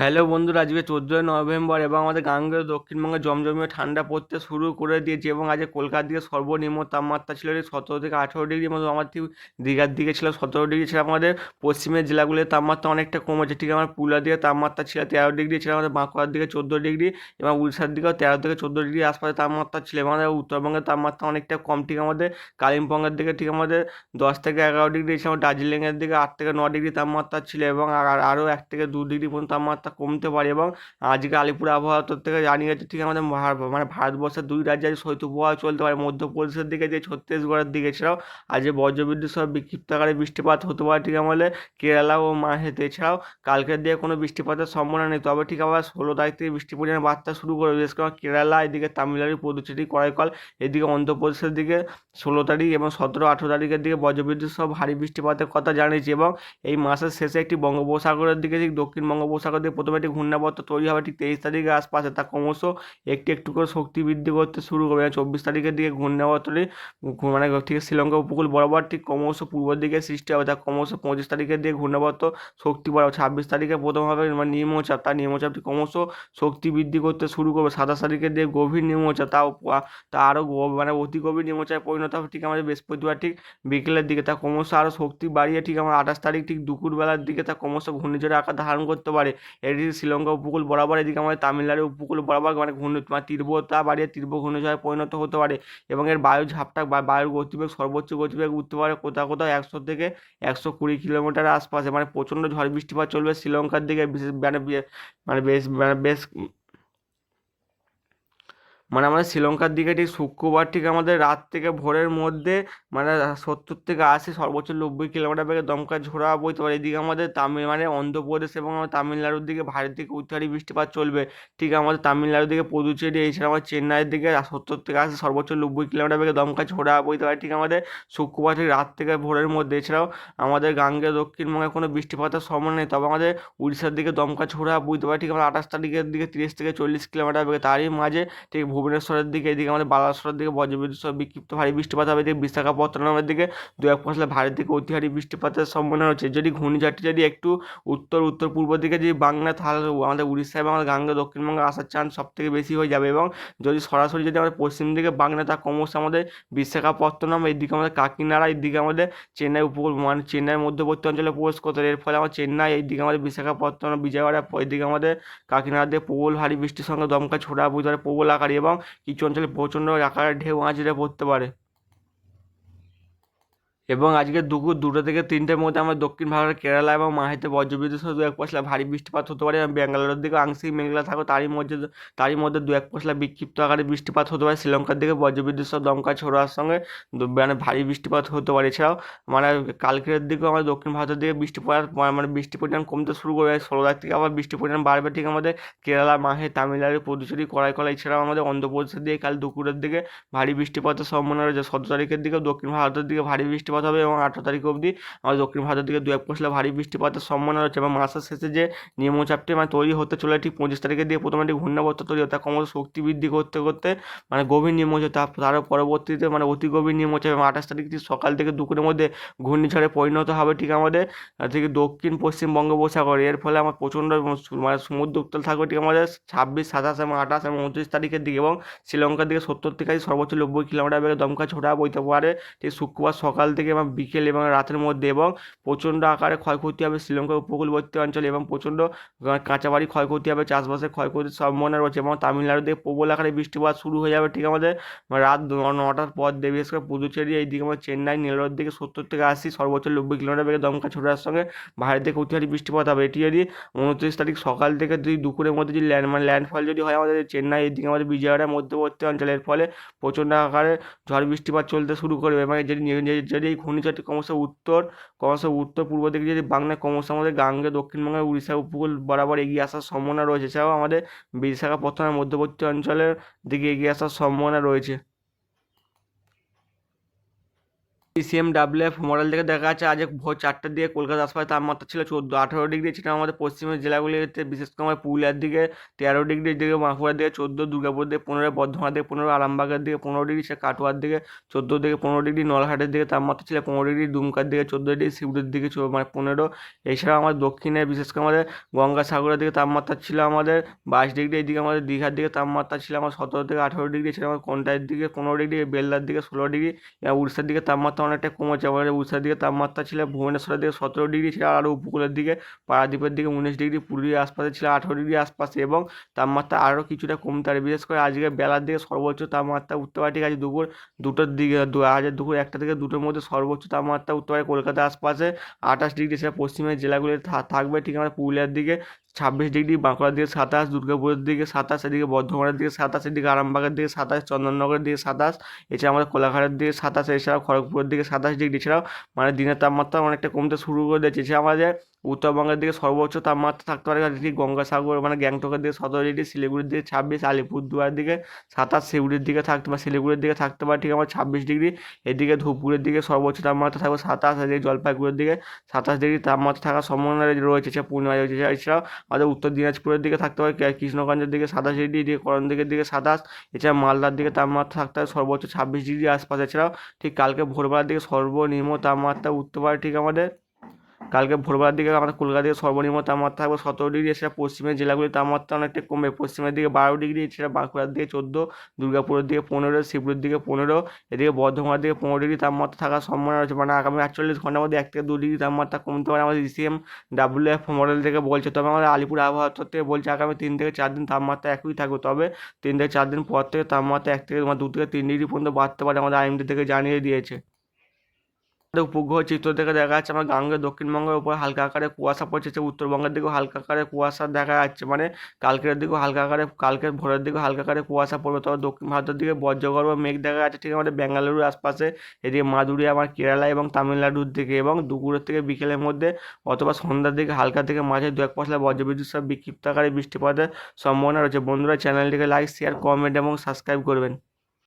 Hello বন্ধুরা, আজকে চোদ্দোই নভেম্বর এবং আমাদের গাঙ্গেয় দক্ষিণবঙ্গে জমজমিয়ে ঠান্ডা পড়তে শুরু করে দিয়েছে এবং আজ কলকাতার দিকে সর্বনিম্ন তাপমাত্রা ছিল সতেরো থেকে আঠেরো ডিগ্রি মতো ঠিক দীঘার দিকে ছিল সতেরো ডিগ্রি ছিল আমাদের পশ্চিমের জেলাগুলির তাপমাত্রা অনেকটা কমেছে। ঠিক আমার পুরুলিয়ার দিকে তাপমাত্রা ছিল তেরো ডিগ্রি ছিল আমাদের বাঁকুড়ার দিকে চোদ্দ ডিগ্রি এবং উড়িষ্যার দিকেও তেরো থেকে চোদ্দ ডিগ্রি আশপাশে তাপমাত্রা ছিল এবং আমাদের উত্তরবঙ্গের তাপমাত্রা অনেকটা কম। ঠিক আমাদের কালিম্পংয়ের দিকে ঠিক আমাদের দশ থেকে এগারো ডিগ্রি ছিল দার্জিলিংয়ের দিকে আট থেকে ন ডিগ্রি তাপমাত্রা ছিল এবং আর- আরও এক থেকে দু ডিগ্রি পর্যন্ত তাপমাত্রা কমতে পারে এবং আজকে আলিপুর আবহাওয়া থেকে জানিয়েছে ঠিক আমাদের মানে ভারতবর্ষের দুই রাজ্যে আজ শৈত্যপ্রবাহ চলতে পারে। মধ্যপ্রদেশের দিকে যে ছত্তিশগড়ের দিকে, এছাড়াও আজ বজ্রবিদ্যুৎ সহ বিক্ষিপ্ত আকারে বৃষ্টিপাত হতে পারে ঠিক আমাদের কেরালা ও মাহেতে। এছাড়াও কালকের দিকে কোনো বৃষ্টিপাতের সম্ভাবনা নেই, তবে ঠিক আবার ষোলো তারিখ থেকে বৃষ্টি পরিমাণ বাড়তে শুরু করে, বিশেষ করে কেরালা, এদিকে তামিলনাড়ু, পুদুচেরি, করাইকল, এদিকে অন্ধ্রপ্রদেশের দিকে ষোলো তারিখ এবং সতেরো, আঠেরো তারিখের দিকে বজ্রবিদ্যুৎ সহ ভারী বৃষ্টিপাতের কথা জানিয়েছে এবং এই মাসের শেষে একটি বঙ্গোপসাগরের দিকে দক্ষিণ বঙ্গোপসাগর দিয়ে প্রথমে একটি ঘূর্ণাবর্ত তৈরি হবে ঠিক তেইশ তারিখের আশপাশে। তা ক্রমশ একটু একটু করে শক্তি বৃদ্ধি করতে শুরু করবে। চব্বিশ তারিখের দিকে ঘূর্ণাবর্তটি মানে ঠিক শ্রীলঙ্কা উপকূল বরাবর ঠিক ক্রমশ পূর্ব দিকে সৃষ্টি হবে। তা ক্রমশ পঁচিশ তারিখের দিকে ঘূর্ণাবর্ত শক্তি বাড়াবে। ছাব্বিশ তারিখে প্রথম হবে মানে নিম্নচাপ। তার নিম্নচাপটি ক্রমশ শক্তি বৃদ্ধি করতে শুরু করবে। সাতাশ তারিখের দিকে গভীর নিম্নচাপ। তাও তা আরও মানে অতি গভীর নিম্নচাপে পরিণত হবে ঠিক আমাদের বৃহস্পতিবার ঠিক বিকেলের দিকে। তা ক্রমশ আরও শক্তি বাড়িয়ে ঠিক আমার আঠাশ তারিখ ঠিক দুপুরবেলার দিকে তা ক্রমশ ঘূর্ণিঝড়ের আকার ধারণ করতে পারে। এটি শ্রীলঙ্কা উপকূল বরাবর, এদিকে আমাদের তামিলনাড়ু উপকূল বরাবর মানে ঘূর্ণ মানে তীব্রতা বাড়িয়ে তীব্র ঘূর্ণঝড়ে পরিণত হতে পারে এবং এর বায়ু ঝাপটা বা বায়ুর গতিবেগ, সর্বোচ্চ গতিবেগ উঠতে পারে কোথাও কোথাও একশো থেকে একশো কুড়ি কিলোমিটার আশপাশে। মানে প্রচণ্ড ঝড় বৃষ্টিপাত চলবে শ্রীলঙ্কার দিকে, বিশেষ মানে মানে বেশ মানে বেশ মানে আমাদের শ্রীলঙ্কার দিকে ঠিক শুক্রবার ঠিক আমাদের রাত থেকে ভোরের মধ্যে মানে সত্তর থেকে আশি সর্বোচ্চ নব্বই কিলোমিটার বেগে দমকা ঝোড়া বইতে পারে। এদিকে আমাদের তামিল মানে অন্ধ্রপ্রদেশ এবং আমাদের তামিলনাড়ুর দিকে ভারত দিকে উত্তরারি বৃষ্টিপাত চলবে। ঠিক আমাদের তামিলনাড়ুর দিকে পুদুচেরি, এছাড়া আমাদের চেন্নাইয়ের দিকে সত্তর থেকে আশি সর্বোচ্চ নব্বই কিলোমিটার বেগে দমকা ঝোড়া বইতে পারে। ঠিক আমাদের শুক্রবার ঠিক রাত থেকে ভোরের মধ্যে। এছাড়াও আমাদের গাঙ্গে দক্ষিণবঙ্গে কোনো বৃষ্টিপাতের সম্ভাবনা নেই। তবে আমাদের উড়িষ্যার দিকে দমকা ছোড়া বুঝতে পারে। ঠিক আমরা আঠাশ তারিখের দিকে তিরিশ থেকে চল্লিশ কিলোমিটার বেগে। তারই মাঝে ঠিক ভুবনেশ্বরের দিকে, এদিকে আমাদের বালাসোরের দিকে বজ্রবিদ্যুৎ সহ বিক্ষিপ্ত ভারী বৃষ্টিপাত হবে এদিকে বিশাখাপত্তনমের দিকে দু এক ফসলে ভারত দিকে অতি ভারী বৃষ্টিপাতের সম্ভাবনা রয়েছে যদি ঘূর্ণিঝড়টি যদি একটু উত্তর উত্তর পূর্ব দিকে যদি বাংলা, তাহলে আমাদের উড়িষ্যা এবং আমাদের গাঙ্গে দক্ষিণবঙ্গে আসার চান্স সব থেকে বেশি হয়ে যাবে এবং যদি সরাসরি যদি আমাদের পশ্চিম দিকে বাংলা, তা ক্রমশ আমাদের বিশাখাপত্তনম, এদিকে আমাদের কাকিনাড়া, এদিকে আমাদের চেন্নাই উপকূল মানে চেন্নাইয়ের মধ্যবর্তী অঞ্চলে প্রবেশ করতে। এর ফলে আমার চেন্নাই এইদিকে আমাদের বিশাখাপত্তনম, বিজয়ওয়াড়া, এদিকে আমাদের কাকিনাড়া দিয়ে প্রবল ভারী বৃষ্টির সঙ্গে দমকা ছোড়া বুঝতে পারে প্রবল আকারে এবং কিছু অঞ্চলে প্রচণ্ড আকারে ঢেউ আঁচড়ে পড়তে পারে। এবং আজকে দুপুর দুটো থেকে তিনটের মধ্যে আমার দক্ষিণ ভারতের কেরালা এবং মাহেতে বজ্রবিদ্যুৎ সহ দু এক পশলা ভারী বৃষ্টিপাত হতে পারে। এবং ব্যাঙ্গালোরের দিকে আংশিক মেঘলা থাকো, তারই মধ্যে তারই মধ্যে দু এক পশলা বিক্ষিপ্ত আকারে বৃষ্টিপাত হতে পারে। শ্রীলঙ্কার দিকে বজ্রবিদ্যুৎ সহ দমকা ছোড়ার সঙ্গে মানে ভারী বৃষ্টিপাত হতে পারে। এছাড়াও মানে কালকের দিকেও আমাদের দক্ষিণ ভারতের দিকে বৃষ্টি পড়ার মানে বৃষ্টি পরিমাণ কমতে শুরু করবে ষোলো তারিখ থেকে আবার বৃষ্টি পরিমাণ বাড়বে। ঠিক আমাদের কেরালা, মাহে, তামিলনাড়ু পুদুচেরি করাইকলা এছাড়াও আমাদের অন্ধ্রপ্রদেশের দিকে কাল দুপুরের দিকে ভারী বৃষ্টিপাতের সম্ভাবনা রয়েছে। সতেরো তারিখের দিকে দক্ষিণ ভারতের দিকে ভারী বৃষ্টিপাত হবে এবং আঠারো তারিখ অবধি আমাদের দক্ষিণ ভারতের দিকে দু এক পশলা ভারী বৃষ্টিপাতের সম্ভাবনা রয়েছে এবং মাসের শেষে যে নিম্নচাপটি মানে তৈরি হতে চলে ঠিক পঁচিশ তারিখের দিকে প্রথমে একটি ঘূর্ণাবর্ত তৈরি হতে ক্রমশ শক্তি বৃদ্ধি করতে করতে মানে গভীর নিম্নচাপ তার পরবর্তীতে মানে অতি গভীর নিম্নচাপ এবং আঠাশ তারিখ সকাল থেকে দুপুরের মধ্যে ঘূর্ণিঝড়ে পরিণত হবে ঠিক আমাদের ঠিক দক্ষিণ, পশ্চিম বঙ্গোপসাগর। এর ফলে আমার প্রচণ্ড মানে সমুদ্র উত্তাল থাকবে ঠিক আমাদের ছাব্বিশ, সাতাশ এবং আঠাশ এবং উনত্রিশ তারিখের দিকে এবং শ্রীলঙ্কার দিকে সত্তর থেকে সর্বোচ্চ নব্বই কিলোমিটার বেগে দমকা ছোটা বইতে পারে। ঠিক শুক্রবার সকাল থেকে এবং বিকেল এবং রাতের মধ্যে এবং প্রচণ্ড আকারে ক্ষয়ক্ষতি হবে শ্রীলঙ্কার উপকূলবর্তী অঞ্চলে এবং প্রচণ্ড আহ, কাঁচা বাড়ি ক্ষয়ক্ষতি হবে চাষবাসের ক্ষয়ক্ষতির সম্ভাবনা রয়েছে এবং তামিলনাড়ু দিকে প্রবল আকারে বৃষ্টিপাত শুরু হয়ে যাবে ঠিক আমাদের রাত নটার পর দিয়ে বিশেষ করে পুদুচেরি এইদিকে আমাদের চেন্নাই নেলোর দিকে সত্তর থেকে আশি সর্বোচ্চ নব্বই কিলোমিটার বেগে দমকা ছোটার সঙ্গে বাইরের দিকে অতিহারি বৃষ্টিপাত হবে। এটি যদি উনত্রিশ তারিখ সকাল থেকে যদি দুপুরের মধ্যে যদি ল্যান্ড মানে ল্যান্ডফল যদি হয় আমাদের চেন্নাই এদিকে আমাদের বিজয়ওয়াড়ার মধ্যবর্তী অঞ্চলের ফলে প্রচণ্ড আকারে ঝড় বৃষ্টিপাত চলতে শুরু করবে এবং যদি যদি- ঘূর্ণিঝড়টি ক্রমশ উত্তর ক্রমশ উত্তর পূর্ব দিকে যদি বাংলায় ক্রমশ আমাদের গাঙ্গে দক্ষিণবঙ্গের উড়িষ্যা উপকূল বরাবর এগিয়ে আসার সম্ভাবনা রয়েছে। এছাড়াও আমাদের বিশাখাপত্তনের মধ্যবর্তী অঞ্চলের দিকে এগিয়ে আসার সম্ভাবনা রয়েছে। সিএম ডাব্লিউ এফ মডেল থেকে দেখা যাচ্ছে আজ ভোর চারটার দিকে কলকাতা আশপাশে তাপমাত্রা ছিল চোদ্দ আঠারো ডিগ্রি ছিল আমাদের পশ্চিমের জেলাগুলিতে, বিশেষ করে আমাদের পুরুলিয়ার দিকে তেরো ডিগ্রির দিকে বাঁকুড়ার দিকে চোদ্দ, দুর্গাপুর দিকে পনেরো, বর্ধমানের দিকে পনেরো, আরামবাগের দিকে পনেরো ডিগ্রি, সে কাটোয়ার দিকে চোদ্দ দিকে পনেরো ডিগ্রি, নলহাটের দিকে তাপমাত্রা ছিল পনেরো ডিগ্রি, দুমকার দিকে চোদ্দ ডিগ্রি শিউরের দিকে মানে পনেরো। এছাড়া আমাদের দক্ষিণে, বিশেষ করে আমাদের গঙ্গাসাগরের দিকে তাপমাত্রা ছিল আমাদের বাইশ ডিগ্রি, এদিকে আমাদের দীঘার দিকে তাপমাত্রা ছিল আমার সতেরো থেকে আঠেরো ডিগ্রি এছাড়া আমাদের কোনটার দিকে পনেরো ডিগ্রি, বেলদার দিকে ষোলো ডিগ্রি উড়িষ্যার দিকে তাপমাত্রা অনেকটা কমেছে আমাদের উড়িষ্যার দিকে তাপমাত্রা ছিল, ভুবনেশ্বরের দিকে সতেরো ডিগ্রি ছিল আরও উপকূলের দিকে পারাদ্বীপের দিকে উনিশ ডিগ্রি, পুরুলিয়ার আশপাশে ছিল আঠেরো ডিগ্রি আশপাশে এবং তাপমাত্রা আরও কিছুটা কমতে পারে। বিশেষ করে আজকে বেলার দিকে সর্বোচ্চ তাপমাত্রা উঠতে পারে ঠিক আছে দুপুর দুটোর দিকে, দু- আজ দুপুর একটা থেকে দুটোর মধ্যে সর্বোচ্চ তাপমাত্রা উঠতে পারে কলকাতার আশপাশে আঠাশ ডিগ্রি সেটা পশ্চিমের জেলাগুলিতে থাকবে ঠিক আমাদের পুরুলিয়ার দিকে ছাব্বিশ ডিগ্রি বাঁকুড়ার দিকে সাতাশ, দুর্গাপুরের দিকে সাতাশ, এদিকে বর্ধমানের দিকে সাতাশ, এদিকে আরামবাগের দিকে সাতাশ, চন্দননগরের দিকে সাতাশ, এছাড়া আমাদের কোলাঘাটের দিকে সাতাশ, এছাড়াও খড়গপুরের দিকে সাতাশ ডিগ্রি। এছাড়াও মানে দিনের তাপমাত্রা অনেকটা কমতে শুরু করে দিয়েছে। এছাড়া আমাদের উত্তরবঙ্গের দিকে সর্বোচ্চ তাপমাত্রা থাকতে পারে ঠিক গঙ্গাসাগর মানে গ্যাংটকের দিকে সতেরো ডিগ্রি, শিলিগুড়ির দিকে ছাব্বিশ, আলিপুরদুয়ার দিকে সাতাশ শিউড়ির দিকে থাকতে পারে শিলিগুড়ির দিকে থাকতে পারে ঠিক আমার ছাব্বিশ ডিগ্রি। এদিকে ধূপগুড়ির দিকে সর্বোচ্চ তাপমাত্রা থাকবে সাতাশ, এদিকে জলপাইগুড়ির দিকে সাতাশ ডিগ্রি তাপমাত্রা থাকার সম্ভাবনা রয়েছে, এছাড়া পূর্ণিমা রয়েছে, এছাড়াও আমাদের উত্তর দিনাজপুরের দিকে থাকতে পারে কৃষ্ণগঞ্জের দিকে সাতাশ ডিগ্রি, এদিকে করণ দিকের দিকে সাতাশ, এছাড়া মালদার দিকে তাপমাত্রা থাকতে পারে সর্বোচ্চ ছাব্বিশ ডিগ্রি আশপাশ, এছাড়াও ঠিক কালকে ভোরবেলার দিকে সর্বনিম্ন তাপমাত্রা উঠতে পারে ঠিক আমাদের কালকে ভোরবেলার দিকে আমাদের কলকাতা দিকে সর্বনিম্ন তাপমাত্রা থাকবে সতেরো ডিগ্রি, এছাড়া পশ্চিমের জেলাগুলির তাপমাত্রা অনেকটা কমবে। পশ্চিমের দিকে বারো ডিগ্রি, এছাড়া বাঁকুড়ার দিকে চোদ্দ, দুর্গাপুরের দিকে পনেরো, শিবপুরের দিকে পনেরো, এদিকে বর্ধমানের দিকে পনেরো ডিগ্রি তাপমাত্রা থাকার সম্ভাবনা রয়েছে। মানে আগামী আটচল্লিশ ঘণ্টার মধ্যে এক থেকে দু ডিগ্রি তাপমাত্রা কমতে পারে আমাদের ইসিএম ডাব্লিউ এফ মডেল থেকে বলছে। তবে আমাদের আলিপুর আবহাওয়া দপ্তর থেকে বলছে আগামী তিন থেকে চার দিন তাপমাত্রা একই থাকবে। তবে তিন থেকে চার দিন পর থেকে তাপমাত্রা এক থেকে মানে দু থেকে তিন ডিগ্রি পর্যন্ত বাড়তে পারে আমাদের আইএমডি থেকে জানিয়ে দিয়েছে। উপগ্রহ চিত্র থেকে দেখা যাচ্ছে আমার গাঙ্গে, দক্ষিণবঙ্গের উপর হালকা আকারে কুয়াশা পড়ছে, উত্তরবঙ্গের দিকেও হালকা আকারে কুয়াশা দেখা যাচ্ছে। মানে কালকের দিকেও হালকা আকারে, কালকের ভোরের দিকেও হালকা আকারে কুয়াশা পড়বে। তবে দক্ষিণ ভারতের দিকে বজ্রগর্ভ মেঘ দেখা যাচ্ছে ঠিক আমাদের বেঙ্গালুরুর আশপাশে, এদিকে মাদুরি, আমার কেরালা এবং তামিলনাড়ুর দিকে এবং দুপুরের থেকে বিকেলের মধ্যে অথবা সন্ধ্যার দিকে হালকা থেকে মাঝে দু এক পশলা বজ্রবিদ্যুৎ সব বিক্ষিপ্ত আকারে বৃষ্টিপাতের সম্ভাবনা রয়েছে। বন্ধুরা, চ্যানেলটিকে লাইক শেয়ার কমেন্ট এবং সাবস্ক্রাইব করবেন।